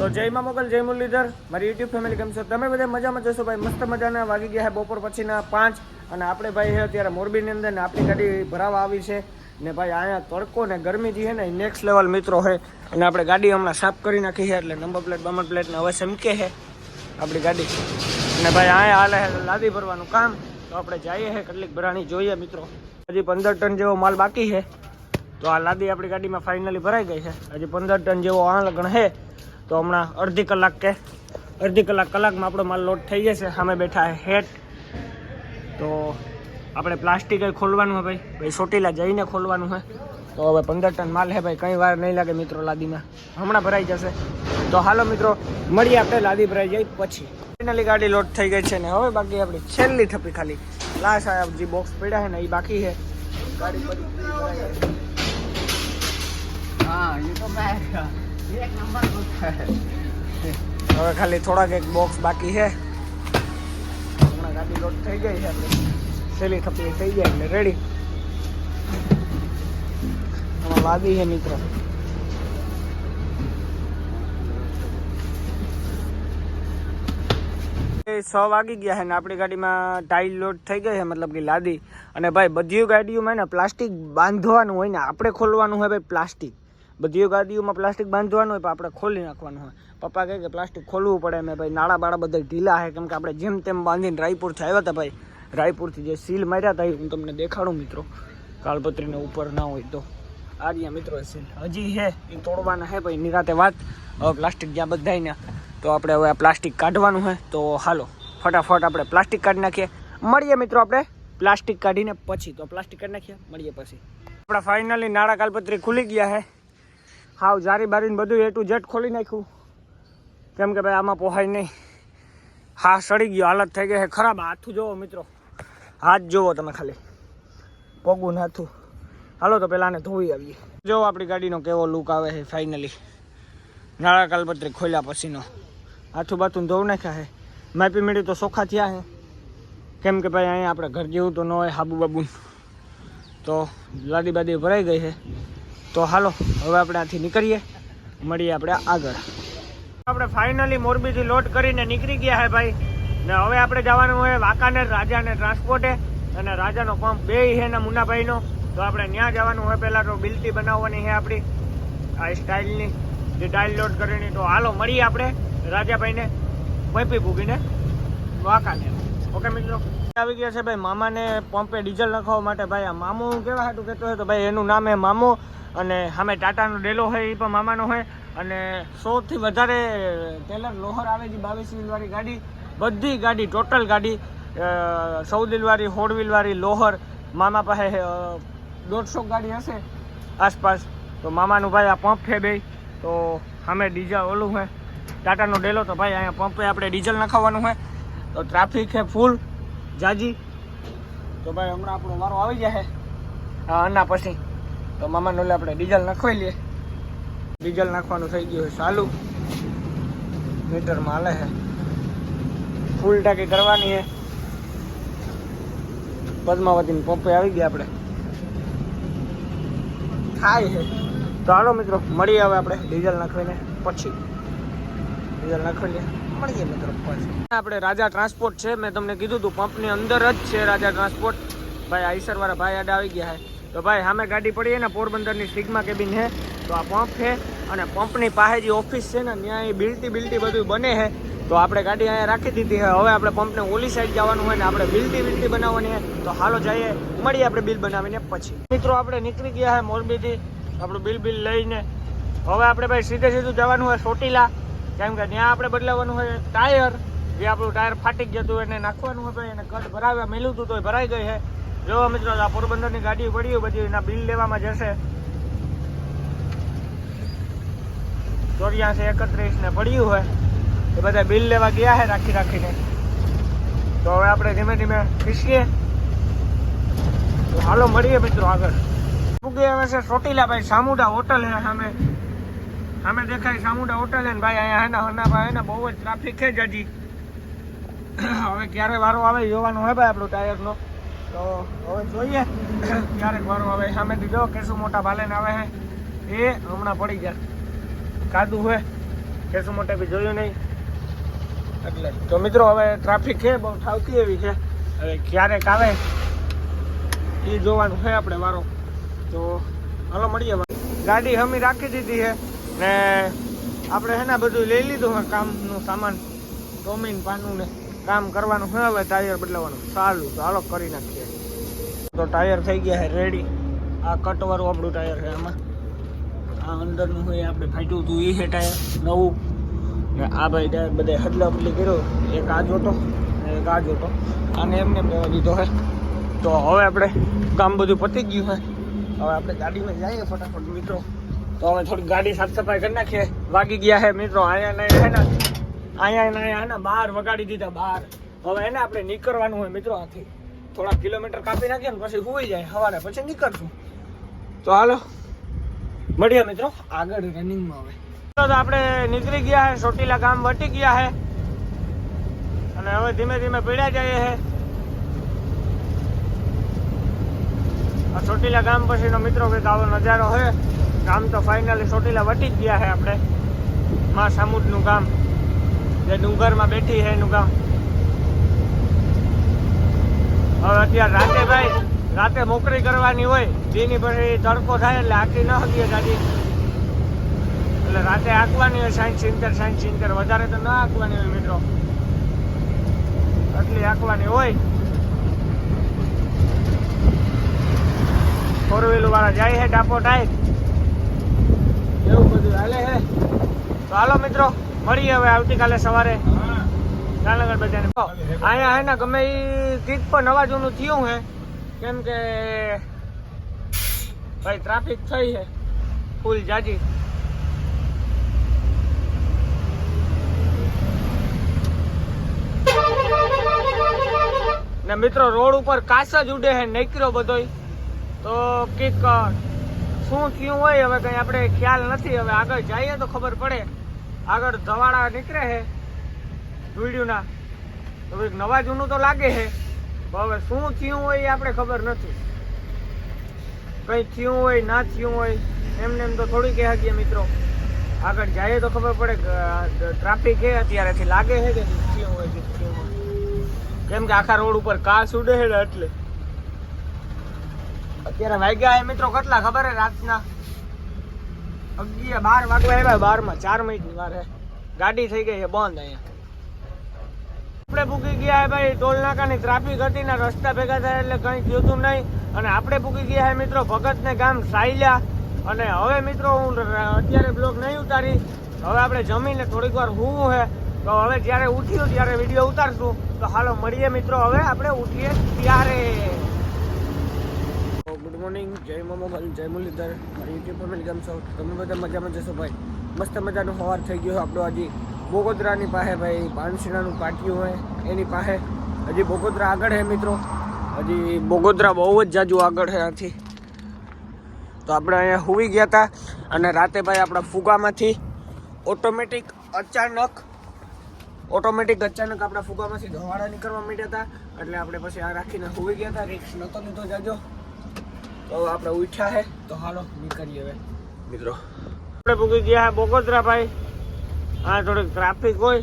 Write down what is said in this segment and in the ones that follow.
તો જય મા મોગલ, જય મુરલીધર. મારી યુટ્યુબ ફેમિલી કેમ છો? તમે બધા મજામાં જશો ભાઈ? મસ્ત મજાના. વાગી ગયા બપોર પછીના પાંચ અને આપણે ભાઈ હે અત્યારે મોરબીની અંદર ને આપણી ગાડી ભરાવા આવી છે. ને ભાઈ અહીંયા તડકો ને ગરમી જે છે ને નેક્સ્ટ લેવલ મિત્રો છે અને આપણે ગાડી હમણાં સાફ કરી નાખી છે એટલે નંબર પ્લેટ બમર પ્લેટને હવે સમકે છે આપણી ગાડી. અને ભાઈ અહીંયા હાલે લાદી ભરવાનું કામ. તો આપણે જઈએ છે કેટલીક ભરાણી જોઈએ મિત્રો. હજી પંદર ટન જેવો માલ બાકી છે તો આ લાદી આપણી ગાડીમાં ફાઇનલી ભરાઈ ગઈ છે હજી પંદર ટન જેવો આ લગ્ન છે તો હમણાં અડધી કલાક કે અડધી કલાક કલાકમાં આપણો માલ લોડ થઈ જશે, સામે બેઠા હેટ તો આપણે પ્લાસ્ટિક ખોલવાનું હોય ભાઈ. ભાઈ સોટીલા જઈને ખોલવાનું હોય તો હવે પંદર ટન માલ હે ભાઈ, કંઈ વાર નહીં લાગે મિત્રો લાદીમાં. હમણાં ભરાઈ જશે. તો હાલો મિત્રો, મળીએ આપણે લાદી ભરાઈ જાય પછી. ફાઇનલી ગાડી લોડ થઈ ગઈ છે ને હવે બાકી આપણી છેલ્લી થપી ખાલી. લાસ્ટ જે બોક્સ પડ્યા છે ને, એ બાકી છે ગાડી હા, એ તો हाँ હવે ખાલી થોડાક એક બોક્સ બાકી છે. હમણાં ગાડી લોડ થઈ ગઈ છે સેલી થપલી થઈ જાય એટલે રેડી આમાં લાદી છે મિત્ર. છ વાગી ગયા છે ને આપણી ગાડીમાં ટાઈલ લોડ થઈ ગઈ છે મતલબ કે લાદી. અને ભાઈ બધી ગાડીઓમાં ને પ્લાસ્ટિક બાંધવાનું હોય ને આપણે ખોલવાનું હોય ભાઈ પ્લાસ્ટિક. બધી ગાડીઓમાં પ્લાસ્ટિક બાંધવાનું હોય પણ આપણે ખોલી નાખવાનું હોય. પપ્પા કહે કે પ્લાસ્ટિક ખોલવું પડે. મેં ભાઈ નાળા બાળા બધા ઢીલા છે. કેમ કે આપણે જેમ તેમ બાંધીને રાયપુરથી આવ્યા હતા ભાઈ. રાયપુરથી જે સીલ માર્યા હતા એ હું તમને દેખાડું મિત્રો. કાળપત્રીને ઉપર ના હોય તો. આ રહ્યા મિત્રો સીલ. હજી છે. એ તોડવાના છે ભાઈ. નિરાતે વાત. હવે પ્લાસ્ટિક જ્યાં બધાય તો આપણે હવે આ પ્લાસ્ટિક કાઢવાનું છે. તો હાલો. ફટાફટ આપણે પ્લાસ્ટિક કાઢી નાખીએ. મળીએ મિત્રો આપણે. પ્લાસ્ટિક કાઢીને પછી. તો પ્લાસ્ટિક કાઢી નાખીએ. મળીએ પછી. આપણા ફાઇનલી નાળા કાલપત્રી ખુલી ગયા છે. હાવ જારી બારીને બધું એ ટુ જેટ ખોલી નાખ્યું. કેમ કે ભાઈ આમાં પોહાય નહીં. હા, સડી ગયો. હાલત થઈ ગઈ છે. ખરાબ. હાથું જોવો મિત્રો. હાથ જોવો તમે ખાલી. પગું હાથું. હાલો તો ધોવી ધોઈ આવીએ. જોવો આપણી ગાડીનો કેવો લુક આવે છે ફાઇનલી નાળા કાલપત્રી ખોલ્યા પછીનો. હાથું બાથું ધોવું નાખ્યા છે. માપી મેળવી તો સોખા થયા છે. કેમ કે ભાઈ અહીંયા આપણે ઘર જેવું તો ન હોય હાબુ બાબુ તો લાદી બાદી ભરાઈ ગઈ છે. તો હાલો, હવે આપણે આથી નીકળીએ. મળીએ આપણે આગળ. આપણે ફાઇનલી મોરબીથી લોડ કરીને નીકળી ગયા હે ભાઈ. ને હવે આપણે જવાનું હોય વાંકાનેર રાજાને ટ્રાન્સપોર્ટે અને રાજાનો પંપ બે છે ને મુન્નાભાઈનો. તો આપણે ત્યાં જવાનું હોય પહેલાં તો બિલ્ટી બનાવવાની છે આપણી. આ સ્ટાઇલની જે ટાઇલ લોડ કરીને તો હાલો, મળીએ આપણે રાજાભાઈને પંપી ભૂગીને વાંકાનેર. ઓકે મિત્રો? આવી ગયા છે ભાઈ મામાને પંપે ડીઝલ નખાવવા માટે. ભાઈ આ મામું કેવા હાટું કહેતો હોય તો ભાઈ એનું નામ હે મામો. અને સામે ટાટાનો ડેલો હોય એ પણ મામાનો હોય. અને સૌથી વધારે ટેલર લોહર આવે છે બાવીસ વ્હીલવાળી ગાડી. બધી ગાડી ટોટલ ગાડી સૌ વ્હીલવાળી હોડ વ્હીલવાળી લોહર. મામા પાસે દોઢસો ગાડી હશે આસપાસ. તો મામાનું ભાઈ આ પંપ છે બે તો સામે ડીઝલ ઓલું છે ટાટાનો ડેલો તો ભાઈ અહીંયા પંપે આપણે ડીઝલ નખાવવાનું હોય. તો ટ્રાફિક છે ફૂલ જાજી. તો ભાઈ હમણાં આપણો વારો આવી જશે. આના પછી? તો મામાને ઓલે આપણે ડીઝલ નાખવાઈ લઈએ ડીઝલ નાખવાનું થઈ ગયું છે ચાલુ. મીટરમાં હાલે છે. ફૂલ ટાંકી કરવાની છે. પદ્માવતીની પંપે આવી ગયા આપણે. થાય છે. તો હાલો મિત્રો, મળીએ હવે આપણે ડીઝલ નાખવીને પછી. ડીઝલ નાખવી લઈએ મળીએ મિત્રો પછી. આપણે રાજા ટ્રાન્સપોર્ટ છે. મેં તમને કીધું હતું, પંપની અંદર જ છે રાજા ટ્રાન્સપોર્ટ. ભાઈ આઈસરવાળા ભાઈ આડા આવી ગયા છે. તો ભાઈ, સામે ગાડી પડી ને પોરબંદરની સિગ્મા કેબિન છે તો આ પંપ છે અને પંપની પાસે જે ઓફિસ છે ને, ત્યાં એ બિલ્ટી બિલ્ટી બધું બને છે તો આપણે ગાડી અહીંયા રાખી દીધી છે હવે આપણે પંપને ઓલી સાઈડ જવાનું હોય ને, આપણે બિલ્ટી બિલ્ટી બનાવવાની છે તો હાલો જઈએ. મળીએ આપણે બિલ બનાવીને પછી. મિત્રો, આપણે નીકળી ગયા છે મોરબીથી. આપણું બિલ બિલ લઈને. હવે આપણે ભાઈ સીધે સીધું જવાનું હોય ચોટીલા. કેમ કે ત્યાં આપણે બદલાવવાનું હોય ટાયર. જે આપણું ટાયર ફાટી જતું હોય એને નાખવાનું હોય ભાઈ. એને કટ ભરાવ્યા, મેલું હતું તો ભરાઈ ગઈ છે જો મિત્રો, આ પોરબંદરની ગાડી પડી બધી એના બિલ લેવામાં જશે. ચોર્યાસી એકત્રીસ ને પડ્યું હોય, એ બધા બિલ લેવા ગયા છે રાખી રાખીને. તો હવે આપણે ધીમે ધીમે ખીસીએ હાલો મળીએ મિત્રો આગળ. પૂગે હવે છે? ચોટીલા ભાઈ સામુડા હોટલ હે સામે. સામે દેખાય સામુડા હોટલ હે ભાઈ, અહીંયા હેના હના ભાઈ ને બહુ જ ટ્રાફિક છે જ હજી. હવે ક્યારે વારો આવે જોવાનું હોય ભાઈ આપણું ટાયરનો તો હવે જોઈએ. ક્યારેક વારો આવે. સામેથી જો કેસુ મોટા બાલેન આવે છે એ હમણાં પડી ગયા. કાદુ હોય કેસુ મોટા બી જોયું નહીં. એટલે તો મિત્રો હવે ટ્રાફિક છે બહુ ઠાવતી એવી છે. હવે ક્યારેક આવે, એ જોવાનું છે આપણે વારો. તો હાલો મળીએ ગાડી હમી રાખી દીધી છે ને આપણે હે ને બધું લઈ લીધું કામનું સામાન. ટોમીન પાનું ને કામ કરવાનું છે હવે ટાયર બદલાવાનું. સારું હાલો કરી નાખીએ. તો ટાયર થઈ ગયા છે રેડી આ કટવાળું આપણું ટાયર છે એમાં આ અંદરનું હોય, આપણે ફાટ્યું હતું એ છે ટાયર નવું. ને આ ભાઈ ટાયર બધે હદલા બદલી કર્યો. એક આ જોતો એક આ જોતો. આને એમને લેવા દીધો હે તો હવે આપણે કામ બધું પતી ગયું છે. હવે આપણે ગાડીમાં જઈએ ફટાફટ, મિત્રો. તો હવે થોડી ગાડી સાફ સફાઈ કરી નાખીએ. વાગી ગયા છે, મિત્રો. અહીંયા નહીં હે ને અહીંયા અહીંયા હે બહાર વગાડી દીધા બહાર હવે એને આપણે નીકળવાનું હોય મિત્રો આથી. થોડા કિલોમીટર કાપી નાખીએ ને પછી હોઈ જાય, સવારે પછી નીકળશું. તો હાલો. મળીએ મિત્રો, આગળ રનિંગમાં હવે. તો આપણે નીકળી ગયા હે, ચોટીલા ગામ વટી ગયા હે. અને હવે ધીમે ધીમે પીડ્યા જઈએ હે. આ ચોટીલા ગામ પછીનો મિત્રો કંઈક આવો નજારો છે ગામ તો ફાઇનલી ચોટીલા વટી ગયા છે આપણે. માં સામુદનું ગામ. જે ડુંગરમાં બેઠી છે એનું ગામ. હવે અત્યારે રાતે ભાઈ, રાતે મોકરી કરવાની હોય દીની પછી તડકો થાય એટલે આખી ન હકીએ દાદી એટલે રાતે આંકવાની હોય સાઠ સિત્તેર સાઠ સિત્તેર, વધારે તો ન આંકવાની હોય મિત્રો. આટલી આંકવાની હોય. ફોર વ્હીલર વાળા જાય છે, ડાપો ટાઈટ. એવું બધું હાલે છે. તો હાલો મિત્રો. મળીએ હવે આવતીકાલે સવારે. ગાંધીનગર બજારને અહીંયા હે ને ગમે એ કીક પણ નવા જૂનું થયું હે. કેમ કે ભાઈ ટ્રાફિક થઈ છે ફૂલ જાજી. ને મિત્રો, રોડ ઉપર કાચ જ ઉડે છે નેકરો બધોય. તો કીક શું થયું હોય, હવે કઈ આપણે ખ્યાલ નથી. હવે આગળ જઈએ તો ખબર પડે. આગળ ધવાડા નીકળે છે વિડીયોના. તો કંઈક નવા જૂનું તો લાગે છે. હવે શું થયું હોય એ આપણે ખબર નથી. કંઈ થયું હોય, ના થયું હોય, એમને એમ તો થોડી કહે શકીએ મિત્રો. આગળ જઈએ તો ખબર પડે ટ્રાફિક છે અત્યારેથી લાગે છે કે થયું હોય કે થયું હોય. કેમ કે આખા રોડ ઉપર કાચ ઉડે છે એટલે. અત્યારે વાગ્યા છે મિત્રો, કેટલા ખબર હે રાતના? અગિયાર, બાર વાગવા આવ્યા, બારમાં, ચાર મિનિટની વાર ગાડી થઈ ગઈ છે બંધ અહીંયા. આપણે ભૂકી ગયા ભાઈ ટોલ નાકાની ટ્રાફિક હતી ને રસ્તા ભેગા થયા એટલે કંઈ થયું હતું નહીં. અને આપણે ભૂકી ગયા હે મિત્રો, ભગતને ગામ સાયલા. અને હવે મિત્રો, હું અત્યારે બ્લોગ નહીં ઉતારી. હવે આપણે જમીને થોડીક વાર હું હે. તો હવે જ્યારે ઉઠ્યું ત્યારે વીડિયો ઉતારશું. તો હાલો, મળીએ મિત્રો, હવે આપણે ઉઠીએ ત્યારે. મોર્નિંગ જય મોમલ જય મુરલીધર મારી યુટ્યુબ ફેમિલી કેમ છો તમે બધા મજામાં જશો ભાઈ? મસ્ત મજાનું સવાર થઈ ગયું આપણો હજી બોગોદરાની પાસે ભાઈ પાનસીનાનું પાટિયું હોય, એની પાસે. હજી બોગોદરા આગળ છે મિત્રો. હજી બોગોદરા બહુ જ જાજુ આગળ છે આથી. તો આપણે અહીંયા હુવી ગયા હતા અને રાતે ભાઈ આપણા ફુગામાંથી ઓટોમેટિક અચાનક ઓટોમેટિક અચાનક આપણા ફુગામાંથી ધવાડા નીકળવા માંડ્યા હતા. એટલે આપણે પછી આ રાખીને હુવી ગયા હતા. રિક્સ નહોતો લીધો જાજો. તો આપણે ઉઠ્યા હે. તો હાલો નીકળીએ હવે. મિત્રો. આપણે પૂકી ગયા હે બોગોદરા ભાઈ આ થોડીક ટ્રાફિક હોય.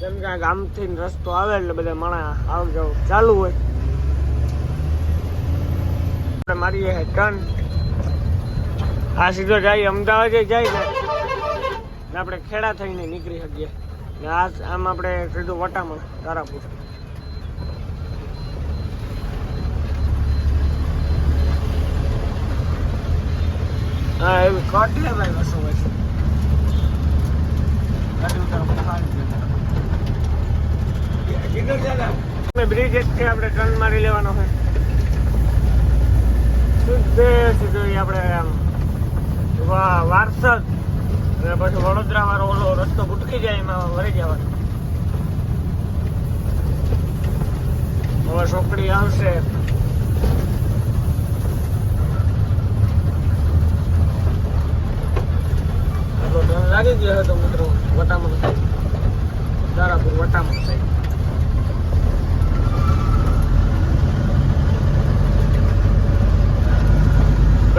કેમ કે આ ગામથી રસ્તો આવે એટલે બધા માણા આવ જાવ ચાલુ હોય. આપણે મારીએ હે ટર્ન આ સીધો જાય અમદાવાદે જાય ને. ને આપણે ખેડા થઈને નીકળી શકીએ. ને આ આમ આપણે સીધું વટામણ તારાપુર. એવી કટ લે ભાઈ બસો બસો બ્રિજથી આપણે ટર્ન મારી લેવાનો છે. સીધે સીધું આપણે આમ વારસદ. અને પછી વડોદરા વાળો ઓલો રસ્તો ભૂટકી જાય, એમાં વળી જવાનું. હવે છોકરી આવશે. ટર્ન લાગી ગયો હતો મિત્રો વટામણ સાઈડ દારાપુર વટામણ સાઈડ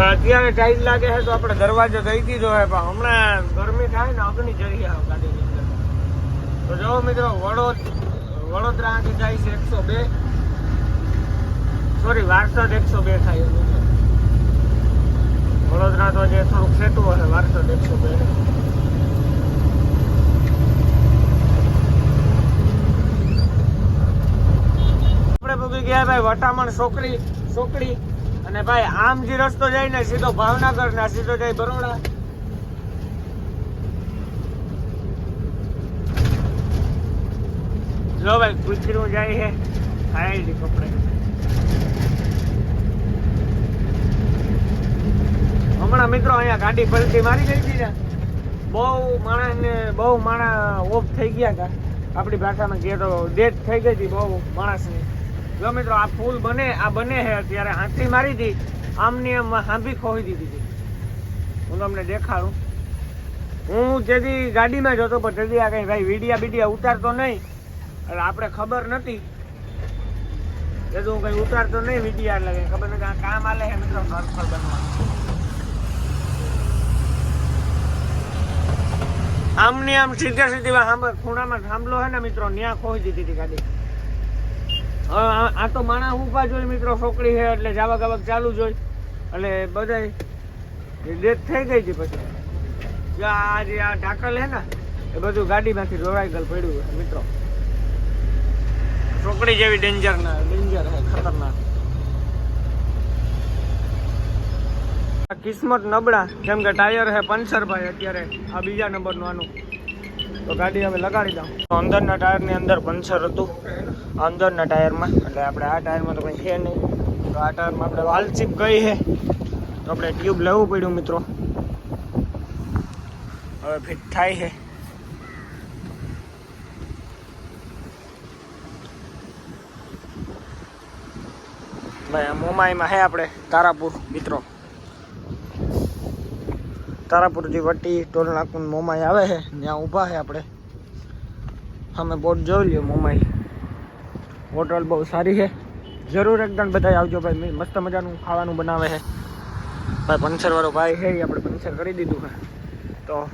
અત્યારે ટાઈમ લાગે છે તો આપણે દરવાજો દઈ દીધો હોય પણ હમણાં ગરમી થાય ને અગ્નિ જરી આવે ગાડીની અંદર. તો જો મિત્રો, વડોદ વડોદરાથી જાય છે એકસો બે. સોરી વારસદ એકસો બે થાય વડોદરા તો જે થોડુંક સેટું હશે વારસો બે આપણે પૂગી ગયા ભાઈ વટામણ છોકરી છોકરી અને ભાઈ આમ જે રસ્તો જાય ને સીધો ભાવનગર ને સીધો જાય બરોડા. જો ભાઈ કુતરું જાય છે આઈ કપડે. હમણાં મિત્રો અહીંયા ગાડી પલટી મારી ગઈ હતી બહુ માણસને, બહુ માણસ ઓફ થઈ ગયા હતા. આપણી ભાષામાં કહે તો ડેથ થઈ ગઈ હતી બહુ માણસની. જો મિત્રો, આ ફૂલ બને, આ બને છે અત્યારે હાંસી મારી હતી આમની આમ હાંભી ખોઈ દીધી હતી હું તમને દેખાડું. હું જેથી ગાડીમાં જતો પણ તેથી આ કઈ ભાઈ વિડિયા બીડિયા ઉતારતો નહીં. એટલે આપણે ખબર નથી. જેથી હું કઈ ઉતારતો નહીં વીડિયા, એટલે ખબર નથી. આ કામ આલે છે મિત્રો નર્ફર બનવાનું. આમની આમ સીધા સીધી ખૂણામાં થાંભલો છે ને મિત્રો, ન્યા ખોઈ દીધી હતી ગાડી આ તો માણસ ઊભા જોઈ મિત્રો, છોકરી છે એટલે જાવા ગાવક ચાલુ જોઈ એટલે બધાય ડેથ થઈ ગઈ હતી પછી. આ જે આ ઢાકલ હે ને, એ બધું ગાડીમાંથી રોવાઈ ગયેલ પડ્યું મિત્રો. છોકરી જેવી ડેન્જર ના ડેન્જર હે ખતરનાક. કિસ્મત નબળા. કેમ કે ટાયર છે પંચર ભાઈ અત્યારે આ બીજા નંબરનું આનું. તો ગાડી હવે લગાડી દઉં. અંદરના ટાયરની અંદર પંચર હતું. અંદરના ટાયરમાં. એટલે આપણે આ ટાયરમાં તો કંઈ છે નહીં. તો આ ટાયરમાં આપણે વાલ ચીપ ગઈ છે. તો આપણે ટ્યુબ લેવું પડ્યું મિત્રો. હવે ફિટ થાય છે. મોમાઈમાં હે આપણે તારાપુર, મિત્રો. તારાપુરથી વટી ટોલ નાકુન મોમાઈ આવે છે. ત્યાં ઊભા છે આપણે. અમે બોટ જોઈ લઈએ મોમાઈ. હોટલ બહુ સારી છે. જરૂર એકદમ બધા આવજો ભાઈ. મસ્ત મજાનું ખાવાનું બનાવે છે. ભાઈ, પંચરવાળો ભાઈ છે આપણે પંચર કરી દીધું છે. તો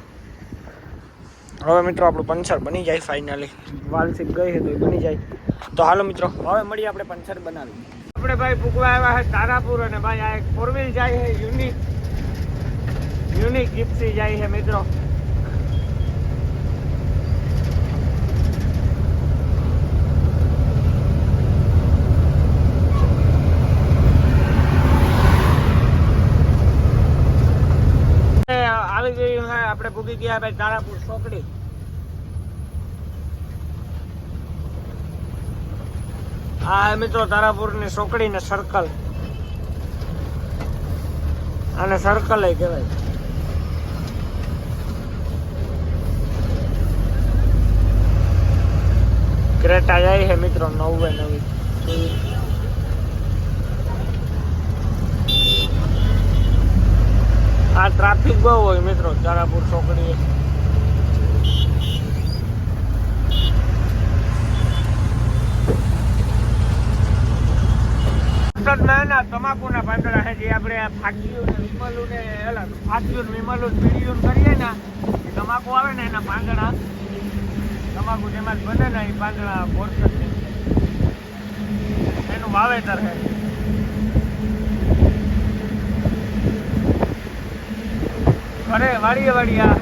હવે મિત્રો આપણું પંચર બની જાય ફાઇનલી વાલસીપ ગઈ છે તો બની જાય. તો હાલો મિત્રો, હવે મળીએ આપણે પંચર બનાવી. આપણે ભાઈ પૂકવા આવ્યા છે તારાપુર અને ભાઈ આ એક ફોર જાય છે યુનિક યુનિક જીપ્સી જાય છે મિત્રો. આવી ગયું છે, આપણે ભૂગી ગયા ભાઈ તારાપુર ચોકડી. હા મિત્રો તારાપુરની ચોકડી ને સર્કલ અને સર્કલ કહેવાય. ક્રેટા જાય છે મિત્રો, નવે નવી. આ ટ્રાફિક બહુ હોય મિત્રો તારાપુર ચોકડીએ. તમાકુના પાંદડા છે જે આપણે ફાટલીઓ ને વિમલું ને ને વિમલું ને કરીએ ને તમાકુ આવે ને એના પાંદડા તમાકુ જેમાં બને ને એ પાંદડા બોરસદ એનું વાવેતર છે. ઘરે વાડીએ વાડીએ આ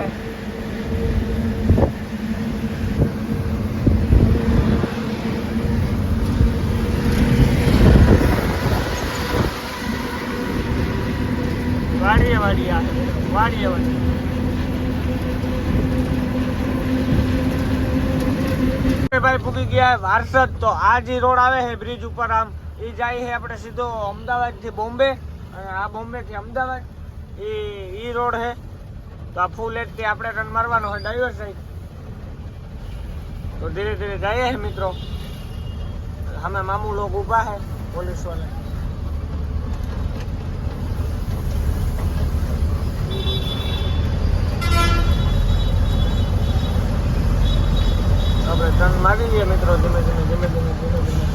વાડીએ વાડીએ વાડીએ વાડીએ. ભાઈ પૂકી ગયા, વારસદ. તો આ જે રોડ આવે છે બ્રિજ ઉપર આમ, એ જાય છે આપણે સીધો અમદાવાદથી બોમ્બે. અને આ બોમ્બે થી અમદાવાદ. એ ઈ રોડ છે. તો આ ફૂલ એટથી આપણે રન મારવાનો હોય ડ્રાઈવર સાઈડ તો ધીરે ધીરે જઈએ છે મિત્રો. અમે મામુ લોકો ઊભા છે પોલીસવાળા મિત્રો ધીમે ધીમે ધીમે ધીમે ધીમે ધીમે.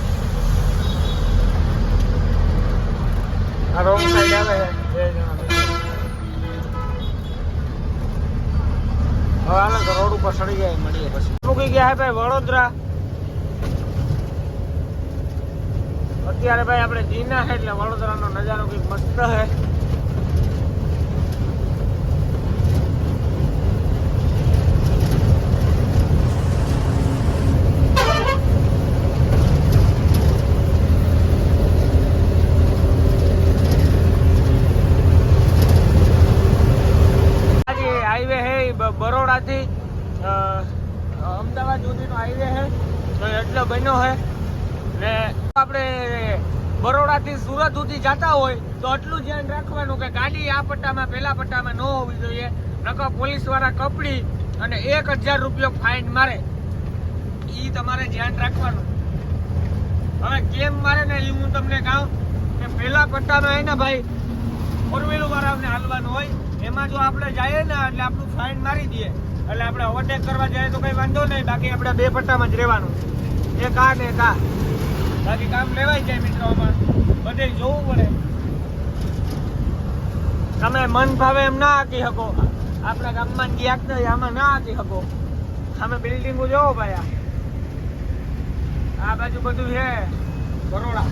રોડ ઉપર સડી જાય, મળીએ પછી. મૂકી ગયા હે ભાઈ વડોદરા. અત્યારે ભાઈ આપણે જીના હે એટલે વડોદરા નો નજારો કંઈક મસ્ત છે બરોડાથી સુરત સુધી જતા હોય તો એટલું ધ્યાન રાખવાનું કે ગાડી આ પટ્ટામાં, પેલા પટ્ટામાં ન હોવી જોઈએ. નકર પોલીસવાળા કપડી અને એક હજાર રૂપિયો ફાઇન મારે. એ તમારે ધ્યાન રાખવાનું. હવે કેમ મારે ને એ હું તમને કહું કે પેલા પટ્ટામાં હોય ને ભાઈ ફોર વ્હીલર વાળાને હાલવાનું હોય, એમાં જો આપણે જઈએ ને એટલે આપણું ફાઇન મારી દઈએ. એટલે આપણે ઓવરટેક કરવા જઈએ તો કઈ વાંધો નહીં, બાકી આપણે બે પટ્ટામાં જ રહેવાનું. એક આ ને એક આ. બાકી કામ લેવાય જાય મિત્રો આમાં બધે જોવું પડે. તમે મન ભાવે એમ ના આંકી શકો. આપણા ગામમાં ક્યાંક નહીં આમાં ના આંકી શકો. અમે બિલ્ડિંગો જોવો ભાઈ આ. બાજુ બધું છે. બરોડા.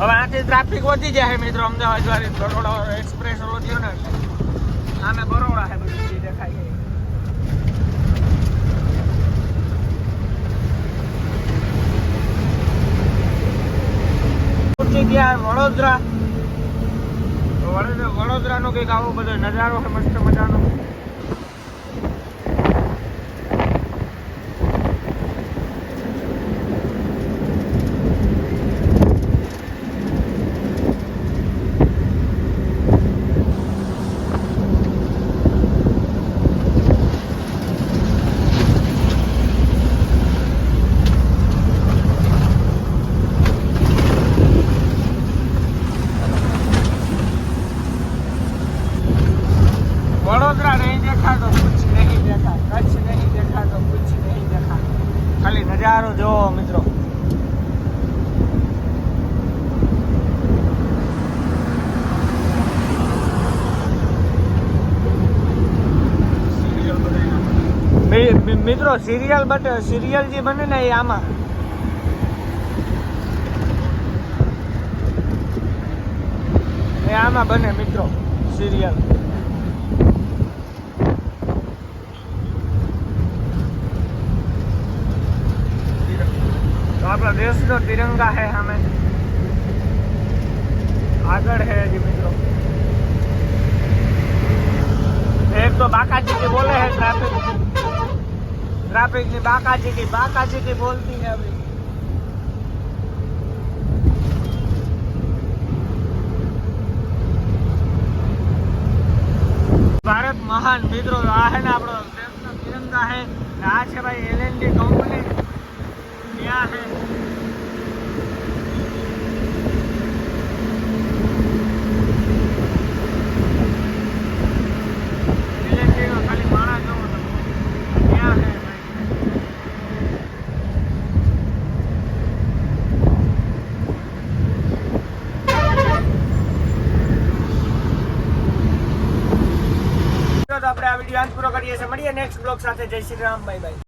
હવે આથી ટ્રાફિક વધી જાય મિત્રો, અમદાવાદ વાળી. બરોડા એક્સપ્રેસ ઓલો થયો ને. આમે બરોડા છે બધું. દેખાય પહોંચી ગયા વડોદરા. વડોદરા વડોદરાનો કંઈક આવો બધો નજારો છે મસ્ત મજાનો. જો સિરિયલ બટ સિરિયલ જે બને ને એ આમાં એ આમાં બને મિત્રો સિરિયલ તો આપણા દેશનો તિરંગા હે સામે આગળ હે હજી મિત્રો એક તો બાકાજી બોલે હે ટ્રાફિક ટ્રાફિક ટ્રાફિકની બાકાજીટી બાકાજીટી બોલતી છે આપણી ભારત મહાન મિત્રો, આ હે ને આપણો દેશનો તિરંગા છે. આ છે ભાઈ એલએનડી કંપની ત્યાં હે કરીએ છીએ. મળીએ નેક્સ્ટ બ્લોગ સાથે. જય શ્રી રામ. Bye bye